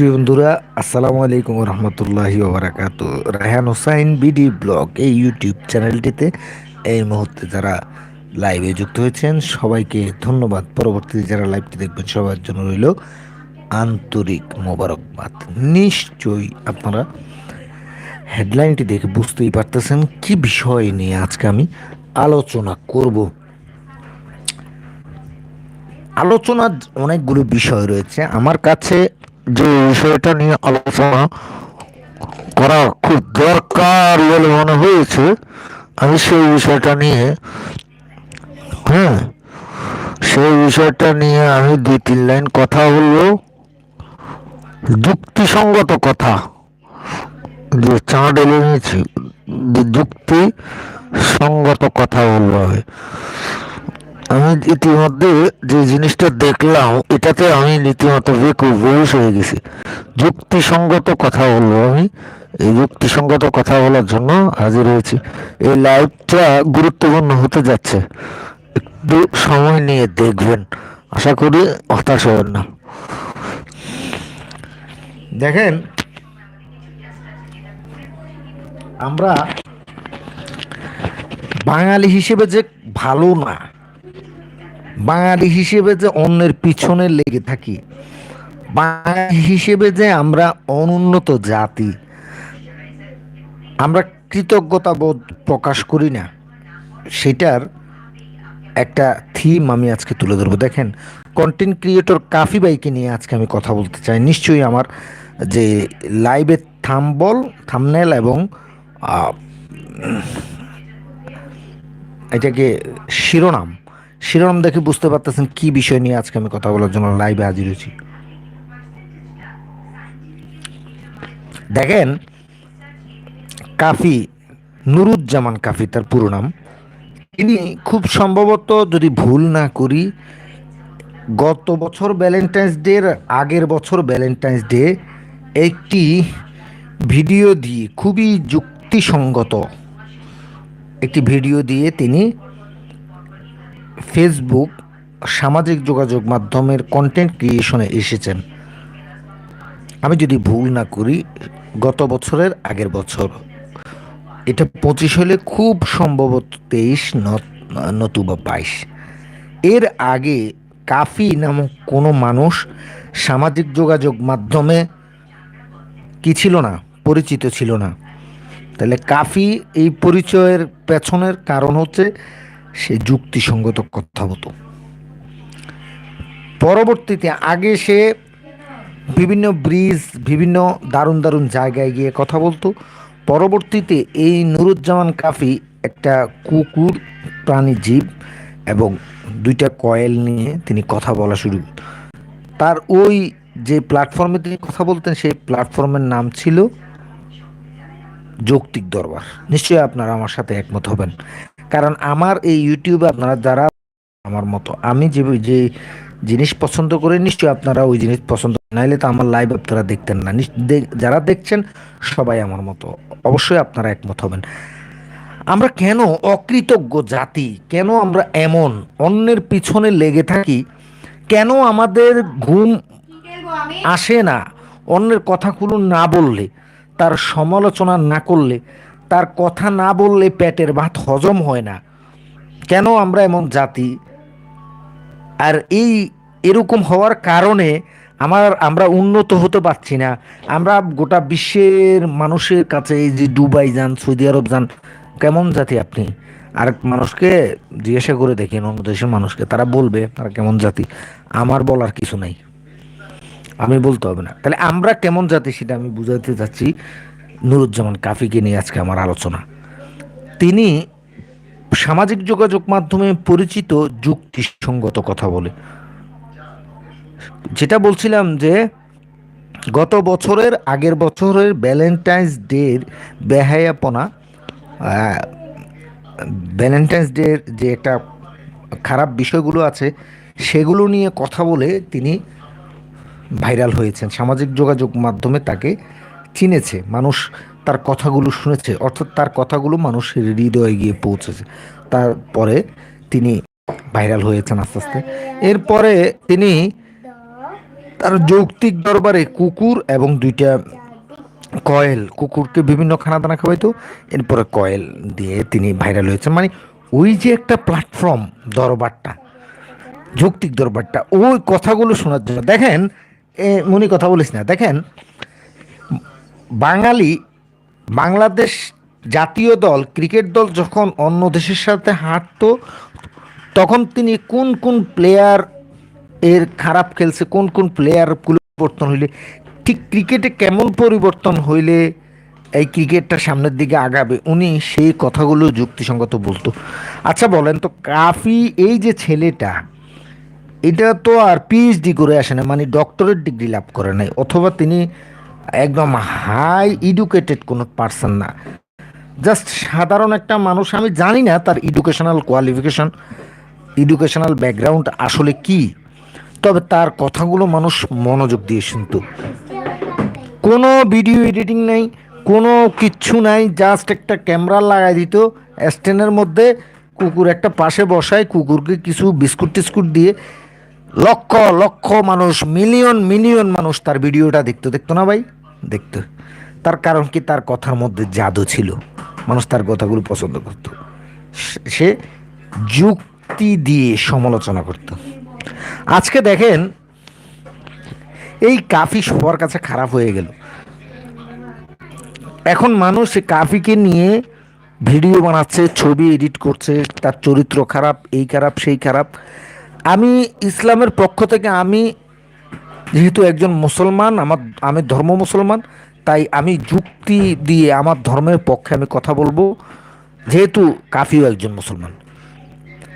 প্রিয় বন্ধুরা, আসসালামু আলাইকুম রহমতুল্লাহি ওবরাকাত। রায়হান হোসাইন বিডি ব্লগ এই ইউটিউব চ্যানেলটিতে এই মুহূর্তে যারা লাইভে যুক্ত হয়েছেন, সবাইকে ধন্যবাদ। পরবর্তীতে যারা লাইভটি দেখবেন, সবার জন্য রইল আন্তরিক মোবারকবাদ। নিশ্চয়ই আপনারা হেডলাইনটি দেখে বুঝতেই পারতেছেন কি বিষয় নিয়ে আজকে আমি আলোচনা করব। আলোচনার অনেকগুলো বিষয় রয়েছে। আমার কাছে যে বিষয়টা নিয়ে আলোচনা করা খুব দরকার বলে মনে হয়েছে, আমি সেই বিষয়টা নিয়ে হ্যাঁ সেই বিষয়টা নিয়ে আমি দুই তিন লাইন কথা বলব। যুক্তিসঙ্গত কথা যে চাঁদ এলে নিয়েছি যুক্তি সঙ্গত কথা বলব আমি ইতিমধ্যে যে জিনিসটা দেখলাম, এটাতে আমি রীতিমতো বেকুব বেহুশ হয়ে গেছি। যুক্তিসঙ্গত কথা বলব আমি। এই যুক্তিসঙ্গত কথা বলার জন্য হাজির হয়েছি। এই লাইভটা গুরুত্বপূর্ণ হতে যাচ্ছে। একটু সময় নিয়ে দেখবেন। আশা করি হতাশ হবেন না। দেখেন, আমরা বাঙালি হিসেবে যে ভালো না বাঙালি হিসেবে যে অন্যের পিছনে লেগে থাকি, বাঙালি হিসেবে যে আমরা অনুন্নত জাতি, আমরা কৃতজ্ঞতা বোধ প্রকাশ করি না, সেটার একটা থিম আমি আজকে তুলে ধরবো। দেখেন কন্টেন্ট ক্রিয়েটর কাফি বাইকে নিয়ে আজকে আমি কথা বলতে চাই। নিশ্চয়ই আমার যে লাইভে থাম্বল থামনেল এবং এটাকে শিরোনাম শিরোনাম দেখে বুঝতে পারতেছেন কি বিষয় নিয়ে আজকে আমি কথা বলার জন্য লাইভে হাজির হয়েছি। দেখেন, কাফি, নুরুজ্জামান কাফি তার পুরো নাম। তিনি খুব সম্ভবত যদি ভুল না করি, গত বছর ভ্যালেন্টাইন্স ডের আগের বছর ভ্যালেন্টাইন্স ডে একটি ভিডিও দিয়ে খুবই যুক্তিসঙ্গত একটি ভিডিও দিয়ে তিনি ফেসবুক সামাজিক যোগাযোগ মাধ্যমের কন্টেন্ট ক্রিয়েশনে এসেছেন। আমি যদি ভুল না করি, গত বছরের আগের বছর। এটা পঁচিশ হলে খুব সম্ভবত তেইশ নতুবা বাইশ। এর আগে কাফি নামক কোনো মানুষ সামাজিক যোগাযোগ মাধ্যমে কি ছিল না, পরিচিত ছিল না। তাহলে কাফি এই পরিচয়ের পেছনের কারণ হচ্ছে সে যুক্তিসঙ্গত কথা হতো পরবর্তীতে আগে সে বিভিন্ন ব্রিজ, বিভিন্ন দারুণ দারুণ জায়গায় গিয়ে কথা বলতো। পরবর্তীতে এই নুরুজ্জামান কাফি একটা কুকুর, প্রাণী জীব এবং দুইটা কয়েল নিয়ে তিনি কথা বলা শুরু তার ওই যে প্ল্যাটফর্মে তিনি কথা বলতেন, সেই প্ল্যাটফর্মের নাম ছিল যৌক্তিক দরবার। নিশ্চয়ই আপনারা আমার সাথে একমত হবেন। কারণ আমার এই ইউটিউবে আপনারা যারা আমার মতো, আমি যে যে জিনিস পছন্দ করে, নিশ্চয়ই আপনারা ওই জিনিস পছন্দ নাইলে তো আমার লাইভ আপনারা দেখতেন না। যারা দেখছেন, সবাই আমার মতো। অবশ্যই আপনারা একমত হবেন। আমরা কেন অকৃতজ্ঞ জাতি? কেন আমরা এমন? অন্যের পিছনে লেগে থাকি? কেন আমাদের ঘুম আসে না? অন্যের কথাগুলো না বললে, তার সমালোচনা না করলে তার কথা না বললে পেটের ভাত হজম হয় না। কেন আমরা এমন জাতি? আর এই এরকম হওয়ার কারণে আমার আমরা উন্নত হতে পারছি না। আমরা গোটা বিশ্বের মানুষের কাছে এই যে দুবাই যান, সৌদি আরব যান, কেমন জাতি আপনি? আর মানুষকে জিজ্ঞাসা করে দেখেন, অন্য দেশের মানুষকে। তারা বলবে, তারা কেমন জাতি? আমার বলার কিছু নাই। আমি বলতে হবে না। তাহলে আমরা কেমন জাতি সেটা আমি বুঝাতে চাচ্ছি। নুরুজ্জামান কাফিকে নিয়ে আজকে আমার আলোচনা। তিনি সামাজিক যোগাযোগ মাধ্যমে পরিচিত যুক্তিসঙ্গত কথা বলে। যেটা বলছিলাম যে, গত বছরের আগের বছরের ভ্যালেন্টাইন্স ডের বেহায়াপনা ভ্যালেন্টাইন্স ডের যে একটা খারাপ বিষয়গুলো আছে, সেগুলো নিয়ে কথা বলে তিনি ভাইরাল হয়েছেন। সামাজিক যোগাযোগ মাধ্যমে তাকে চিনেছে মানুষ তার কথাগুলো শুনেছে অর্থাৎ তার কথাগুলো মানুষের হৃদয়ে গিয়ে পৌঁছেছে। তারপরে তিনি ভাইরাল হয়েছেন আস্তে আস্তে। এরপরে তিনি তার যৌক্তিক দরবারে কুকুর এবং দুইটা কয়েল কুকুরকে বিভিন্ন খানা দানা খাওয়াইতো এরপরে কয়েল দিয়ে তিনি ভাইরাল হয়েছেন। মানে ওই যে একটা প্ল্যাটফর্ম দরবারটা যৌক্তিক দরবারটা ওই কথাগুলো শোনার জন্য। দেখেন এ, মনি কথা বলিস না দেখেন বাঙালি বাংলাদেশ জাতীয় দল, ক্রিকেট দল যখন অন্য দেশের সাথে হাঁটতো, তখন তিনি কোন কোন প্লেয়ার এর খারাপ খেলছে, কোন কোন প্লেয়ার পরিবর্তন হইলে, ঠিক ক্রিকেটে কেমন পরিবর্তন হইলে এই ক্রিকেটটা সামনের দিকে আগাবে? উনি সেই কথাগুলো যুক্তিসঙ্গত বলতো। আচ্ছা বলেন তো, কাফি, এই যে ছেলেটা, এটা তো আর পিএইচডি করে আসে না মানে ডক্টরেট ডিগ্রি লাভ করে নাই, অথবা তিনি একদম হাই এডুকেটেড কোনো পার্সন না। জাস্ট সাধারণ একটা মানুষ, আমি জানি না তার এডুকেশনাল কোয়ালিফিকেশন এডুকেশনাল ব্যাকগ্রাউন্ড আসলে কি, তবে তার কথাগুলো মানুষ মনোযোগ দিয়ে শুনত। কোনো ভিডিও এডিটিং নাই, কোনো কিচ্ছু নাই জাস্ট একটা ক্যামেরা লাগাই দিত স্ট্যান্ডের মধ্যে কুকুর একটা পাশে বসায়, কুকুরকে কিছু বিস্কুট টিস্কুট দিয়ে লক্ষ লক্ষ মানুষ মিলিয়ন মিলিয়ন মানুষ তার ভিডিওটা দেখতো। দেখতো না ভাই? দেখতো। তার কারণ কি? তার কথার মধ্যে জাদু ছিল। মানুষ তার কথাগুলো পছন্দ করত। সে যুক্তি দিয়ে সমালোচনা করত। আজকে দেখেন, এই কাফি সবার কাছে খারাপ হয়ে গেল। এখন মানুষ কাফিকে নিয়ে ভিডিও বানাচ্ছে, ছবি এডিট করছে, তার চরিত্র খারাপ, এই খারাপ, সেই খারাপ। আমি ইসলামের পক্ষ থেকে আমি যেহেতু একজন মুসলমান, আমার, আমি ধর্ম মুসলমান, তাই আমি যুক্তি দিয়ে আমার ধর্মের পক্ষে আমি কথা বলব। যেহেতু কাফিও একজন মুসলমান।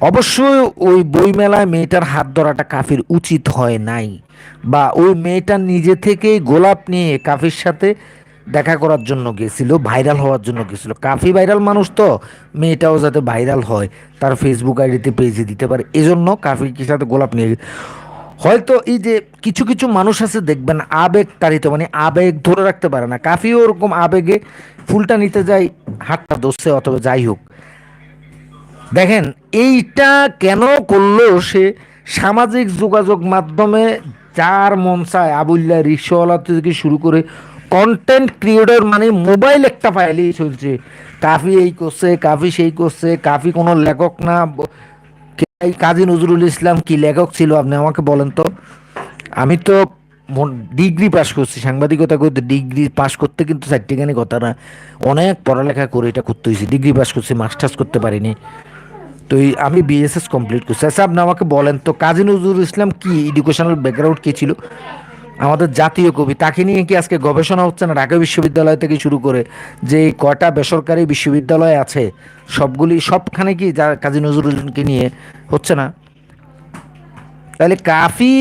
অবশ্যই ওই বইমেলায় মেয়েটার হাত ধরাটা কাফির উচিত হয় নাই, বা ওই মেয়েটা নিজে থেকেই গোলাপ নিয়ে কাফির সাথে দেখা করার জন্য গেছিল, ভাইরাল হওয়ার জন্য গেছিল। কাফি ভাইরাল মানুষ তো, মেয়েটাও যাতে ভাইরাল হয়, তার ফেসবুক আইডিতে পেজে দিতে পারে। এজন্য কাফির সাথে গোলাপ নিয়ে হয়তো এই যে কিছু কিছু মানুষ আছে দেখবেন আবেগ তাড়িত মানে আবেগ ধরে রাখতে পারে না। কাফিও ওরকম আবেগে ফুলটা নিতে যায়, হাতটা দোষে অথবা যাই হোক। দেখেন, এইটা কেন করল সে? সামাজিক যোগাযোগ মাধ্যমে যার মন চায় আবুল্লা রিক্সাওয়ালা থেকে শুরু করে কন্টেন্ট ক্রিয়েটর মানে মোবাইল একটা ফাইলেই চলছে। কাফি এই করছে, কাফি সেই করছে, কাফি কোনো লেখক না এই কাজী নজরুল ইসলাম কি লেখক ছিল আপনি আমাকে বলেন তো? আমি তো ডিগ্রি পাশ করছি, সাংবাদিকতা করতে ডিগ্রি পাশ করতে কিন্তু চারটিখানি কথা না। অনেক পড়ালেখা করে এটা করতে হয়েছি ডিগ্রি পাশ করছি, মাস্টার্স করতে পারিনি। তো এই আমি বিএসএস কমপ্লিট করছি। আচ্ছা আপনি আমাকে বলেন তো, কাজী নজরুল ইসলাম কি এডুকেশনাল ব্যাকগ্রাউন্ড কী ছিল? আমাদের জাতীয় কবি, তাকে নিয়ে কি আজকে গবেষণা হচ্ছে না? ঢাকা বিশ্ববিদ্যালয় থেকে শুরু করে যে কয়টা বেসরকারি বিশ্ববিদ্যালয় আছে, সবগুলি, সবখানে কি যা কাজী নজরুলকে নিয়ে হচ্ছে না? তাহলে কাফি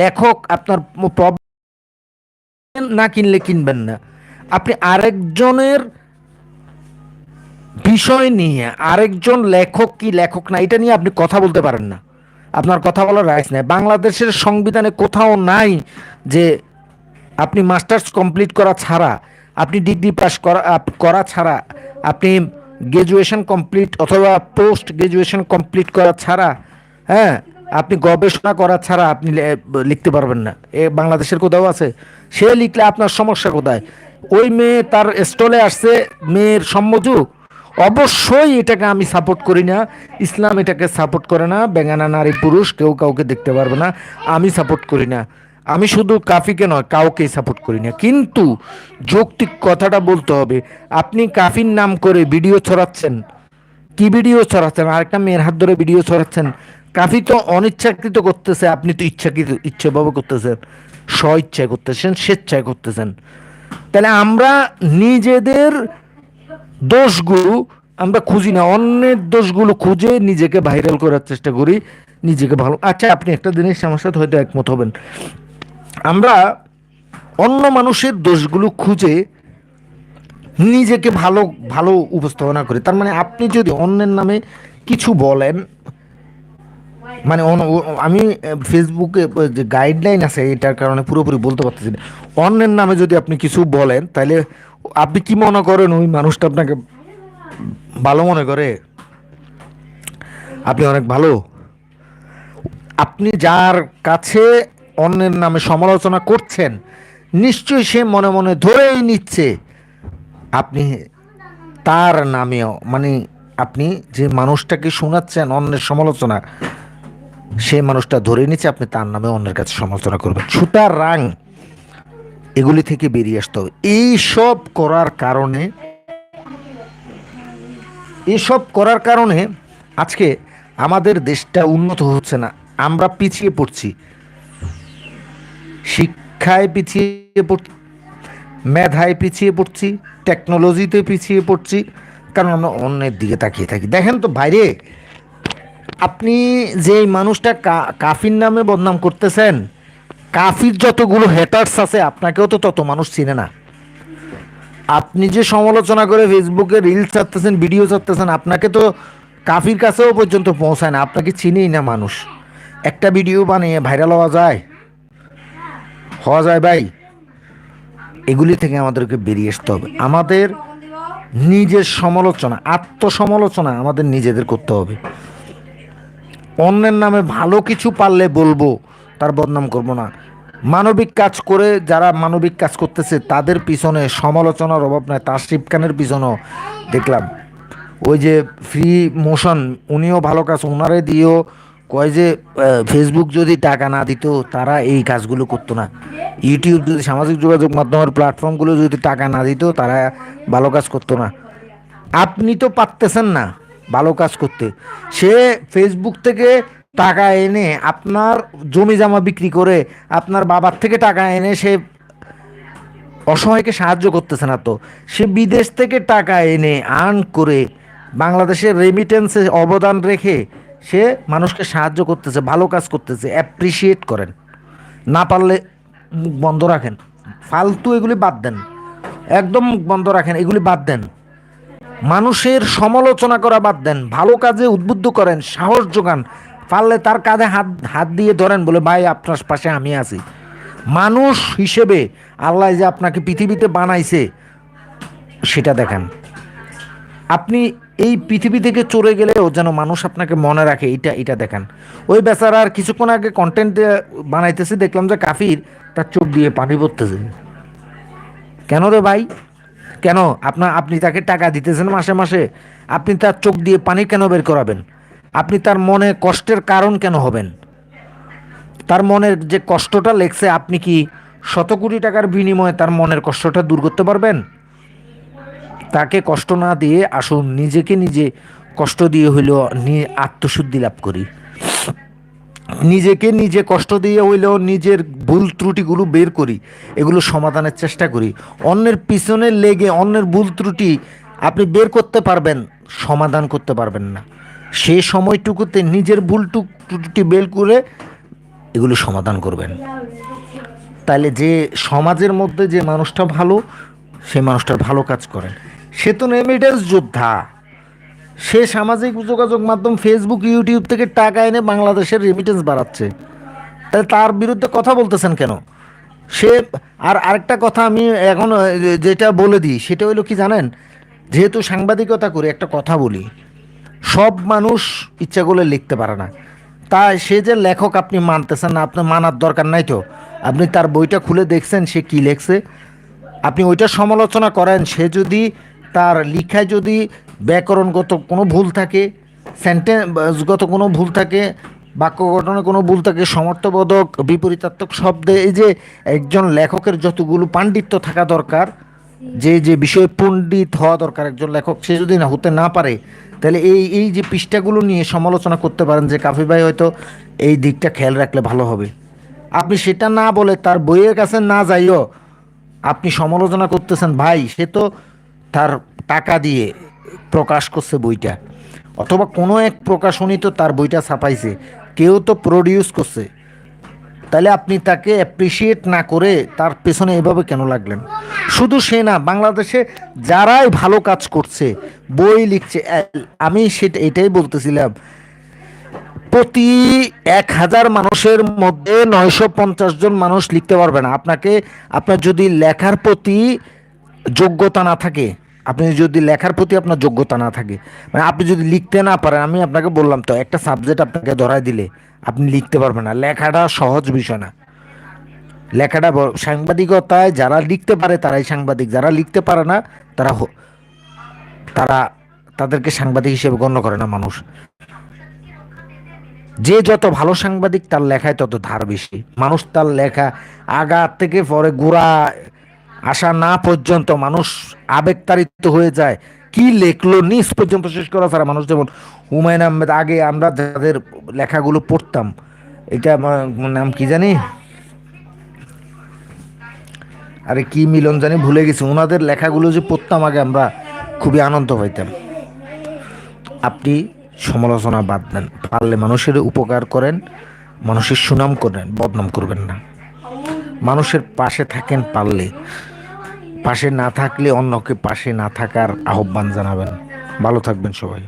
লেখক আপনার প্রবলেম না কিনলে কিনবেন না। আপনি আরেকজনের বিষয় নিয়ে, আরেকজন লেখক কি লেখক না, এটা নিয়ে আপনি কথা বলতে পারেন না। আপনার কথা বলার রাইটস নাই। বাংলাদেশের সংবিধানে কোথাও নাই যে আপনি মাস্টার্স কমপ্লিট করা ছাড়া, আপনি ডিগ্রি পাস করা করা ছাড়া, আপনি গ্রাজুয়েশন কমপ্লিট অথবা পোস্ট গ্রাজুয়েশন কমপ্লিট করা ছাড়া হ্যাঁ আপনি গবেষণা করা ছাড়া আপনি লিখতে পারবেন না। এ বাংলাদেশের কোথাও আছে। সে লিখলে আপনার সমস্যা কোথায়? ওই মেয়ে তার স্টলে আসছে, মেয়ের সম্মজু অবশ্যই এটাকে আমি সাপোর্ট করি না। ইসলাম এটাকে সাপোর্ট করে না। বেঙ্গানা নারী পুরুষ, কেউ কাউকে দেখতে পারবে না। আমি সাপোর্ট করি না। আমি শুধু কাফিকে নয়, কাউকেই সাপোর্ট করি না। কিন্তু যৌক্তিক কথাটা বলতে হবে। আপনি কাফির নাম করে ভিডিও ছড়াচ্ছেন। কি ভিডিও ছড়াচ্ছেন? আরেকটা মেয়ের হাত ধরে ভিডিও ছড়াচ্ছেন। কাফি তো অনিচ্ছাকৃত করতেছে। আপনি তো ইচ্ছাকৃত, ইচ্ছাভাবে করতেছেন। স্ব ইচ্ছায় করতেছেন, স্বেচ্ছায় করতেছেন। তাহলে আমরা নিজেদের দোষগুলো আমরা খুঁজি না, অন্যের দোষগুলো খুঁজে নিজেকে ভাইরাল করার চেষ্টা করি, নিজেকে ভালো। আচ্ছা আপনি একটা জিনিস আমার সাথে হয়তো একমত হবেন। আমরা অন্য মানুষের দোষগুলো খুঁজে নিজেকে ভালো ভালো উপস্থাপনা করি। তার মানে আপনি যদি অন্যের নামে কিছু বলেন মানে আমি ফেসবুকে যে গাইডলাইন আছে, এটার কারণে পুরোপুরি বলতে পারতেছি না। অন্যের নামে যদি আপনি কিছু বলেন, তাহলে আপনি কি মনে করেন ওই মানুষটা আপনাকে ভালো মনে করে? আপনি অনেক ভালো। আপনি যার কাছে অন্যের নামে সমালোচনা করছেন, নিশ্চয়ই সে মনে মনে ধরেই নিচ্ছে। আপনি তার নামেও মানে আপনি যে মানুষটাকে শোনাচ্ছেন অন্যের সমালোচনা, সে মানুষটা ধরে নিচ্ছে, আপনি তার নামে অন্যের কাছে সমালোচনা করবেন। সুতরাং এগুলি থেকে বেরিয়ে আসতে হবে। এইসব করার কারণে এসব করার কারণে আজকে আমাদের দেশটা উন্নত হচ্ছে না। আমরা পিছিয়ে পড়ছি। শিক্ষায় পিছিয়ে পড়ছি, মেধায় পিছিয়ে পড়ছি টেকনোলজিতে পিছিয়ে পড়ছি, কারণ আমরা অন্যের দিকে তাকিয়ে থাকি। দেখেন তো বাইরে আপনি যে মানুষটা কাফির নামে বদনাম করতেছেন কাফির যতগুলো হেটার্স আছে, আপনাকেও তো তত মানুষ চিনে না। আপনি যে সমালোচনা করে ফেসবুকে রিলস ছাড়তেছেন ভিডিও ছাড়তেছেন, আপনাকে তো কাফির কাছেও পর্যন্ত পৌঁছায় না, আপনাকে চিনেই না মানুষ। একটা ভিডিও বানিয়ে ভাইরাল হওয়া যায়? হওয়া যায় ভাই। এগুলি থেকে আমাদেরকে বেরিয়ে আসতে হবে। আমাদের নিজের সমালোচনা, আত্মসমালোচনা আমাদের নিজেদের করতে হবে। অন্যের নামে ভালো কিছু পারলে বলব তার বদনাম করব না। মানবিক কাজ করে যারা মানবিক কাজ করতেছে, তাদের পিছনে সমালোচনার অভাব নাই তাশরিফ খানের পিছনেও দেখলাম। ওই যে ফ্রি মোশন উনিও ভালো কাজ ওনারে দিয়েও কয় যে ফেসবুক যদি টাকা না দিত, তারা এই কাজগুলো করতো না। ইউটিউব যদি সামাজিক যোগাযোগ মাধ্যমের প্ল্যাটফর্মগুলো যদি টাকা না দিত, তারা ভালো কাজ করতো না। আপনি তো পারতেছেন না ভালো কাজ করতে। সে ফেসবুক থেকে টাকা এনে আপনার জমি জমা বিক্রি করে আপনার বাবার থেকে টাকা এনে সে অসহায়কে সাহায্য করতেছে না তো। সে বিদেশ থেকে টাকা এনে আর্ন করে বাংলাদেশের রেমিটেন্সে অবদান রেখে সে মানুষকে সাহায্য করতেছে, ভালো কাজ করতেছে অ্যাপ্রিসিয়েট করেন। না পারলে বন্ধ রাখেন। ফালতু এগুলি বাদ দেন। একদম বন্ধ রাখেন, এগুলি বাদ দেন। মানুষের সমালোচনা করা বাদ দেন। ভালো কাজে উদ্বুদ্ধ করেন, সাহস যোগান। পারলে তার কাঁধে হাত হাত দিয়ে ধরেন বলে, ভাই, আপনার পাশে আমি আছি। মানুষ হিসেবে আল্লাহ যে আপনাকে পৃথিবীতে বানাইছে, সেটা দেখেন। আপনি এই পৃথিবী থেকে চলে গেলেও যেন মানুষ আপনাকে মনে রাখে এটা এটা দেখেন। ওই বেচারা আর কিছুক্ষণ আগে কন্টেন্ট বানাইতেছে, দেখলাম যে কাফির তার চোখ দিয়ে পানি পড়তেছে। কেন রে ভাই? কেন? আপনার আপনি তাকে টাকা দিতেছেন মাসে মাসে। আপনি তার চোখ দিয়ে পানি কেন বের করাবেন? আপনি তার মনে কষ্টের কারণ কেন হবেন? তার মনের যে কষ্টটা লেগছে, আপনি কি শত কোটি টাকার বিনিময়ে তার মনের কষ্টটা দূর করতে পারবেন? তাকে কষ্ট না দিয়ে আসুন, নিজেকে নিজে কষ্ট দিয়ে হইলেও আত্মশুদ্ধি লাভ করি। নিজেকে নিজে কষ্ট দিয়ে হইলেও নিজের ভুল ত্রুটিগুলো বের করি, এগুলো সমাধানের চেষ্টা করি। অন্যের পিছনে লেগে অন্যের ভুল ত্রুটি আপনি বের করতে পারবেন, সমাধান করতে পারবেন না। সে সময়টুকুতে নিজের ভুল টুক- ত্রুটি বের করে এগুলো সমাধান করবেন। তাহলে যে সমাজের মধ্যে যে মানুষটা ভালো, সে মানুষটা ভালো কাজ করেন সে তো রেমিটেন্স যোদ্ধা। সে সামাজিক যোগাযোগ মাধ্যম ফেসবুক ইউটিউব থেকে টাকা এনে বাংলাদেশের রেমিটেন্স বাড়াচ্ছে। তাহলে তার বিরুদ্ধে কথা বলতেছেন কেন? সে, আর আরেকটা কথা আমি এখন, যেটা বলে দিই, সেটা হলো কি জানেন? যেহেতু সাংবাদিকতা করে, একটা কথা বলি। সব মানুষ ইচ্ছা করলে লিখতে পারে না। তাই সে যে লেখক আপনি মানতেছেন না, আপনার মানার দরকার নাই তো। আপনি তার বইটা খুলে দেখছেন, সে কি লেখছে। আপনি ওইটা সমালোচনা করেন, সে যদি তার লিখায় যদি ব্যাকরণগত কোনো ভুল থাকে সেন্টেন্সগত কোনো ভুল থাকে, বাক্য গঠনে কোনো ভুল থাকে, সমর্থবোধক, বিপরীতাত্মক শব্দে, এই যে একজন লেখকের যতগুলো পাণ্ডিত্য থাকা দরকার যে যে বিষয়ে পণ্ডিত হওয়া দরকার একজন লেখক, সে যদি না হতে না পারে, তাহলে এই এই যে পৃষ্ঠাগুলো নিয়ে সমালোচনা করতে পারেন যে কাফি ভাই হয়তো এই দিকটা খেয়াল রাখলে ভালো হবে। আপনি সেটা না বলে তার বইয়ের কাছে না যাইও, আপনি সমালোচনা করতেছেন, ভাই, সে তো তার টাকা দিয়ে প্রকাশ করছে বইটা। অথবা কোনো এক প্রকাশনী তো তার বইটা ছাপাইছে, কেউ তো প্রডিউস করছে। তাহলে আপনি তাকে অ্যাপ্রিসিয়েট না করে তার পেছনে এভাবে কেন লাগলেন? শুধু সে না, বাংলাদেশে যারাই ভালো কাজ করছে, বই লিখছে আমি সেটা, এটাই বলতেছিলাম, প্রতি এক হাজার মানুষের মধ্যে নয়শো পঞ্চাশ জন মানুষ লিখতে পারবে না। আপনাকে, আপনার যদি লেখার প্রতি যোগ্যতা না থাকে, আপনি যদি লেখার প্রতি আপনার যোগ্যতা না থাকে মানে আপনি যদি লিখতে না পারেন, আমি আপনাকে বললাম তো, একটা সাবজেক্ট আপনাকে ধরাই দিলে আপনি লিখতে পারবেন না। লেখাটা সহজ বিষয় না। লেখাটা সাংবাদিকতায় যারা লিখতে পারে তারাই সাংবাদিক। যারা লিখতে পারে না, তারা তারা তাদেরকে সাংবাদিক হিসেবে গণ্য করে না মানুষ। যে যত ভালো সাংবাদিক তার লেখায় তত ধার বেশি। মানুষ তার লেখা আগা থেকে পরে গোড়া আসা না পর্যন্ত মানুষ আবেগতাড়িত হয়ে যায়। কি লেখলো নিজ পর্যন্ত শেষ করা ছাড়া মানুষ যেমন হুমায়ুন আহমেদ, আগে আমরা যাদের লেখাগুলো পড়তাম, এটা নাম কি জানি? আরে কি মিলন জানি, ভুলে গেছি। ওনাদের লেখাগুলো যে পড়তাম আগে আমরা খুবই আনন্দ পাইতাম। আপনি সমালোচনা বাদ দেন, পারলে মানুষের উপকার করেন, মানুষের সুনাম করেন, বদনাম করবেন না। মানুষের পাশে থাকেন পারলে। পাশে না থাকলে অন্যকে পাশে না থাকার আহ্বান জানাবেন। ভালো থাকবেন সবাই।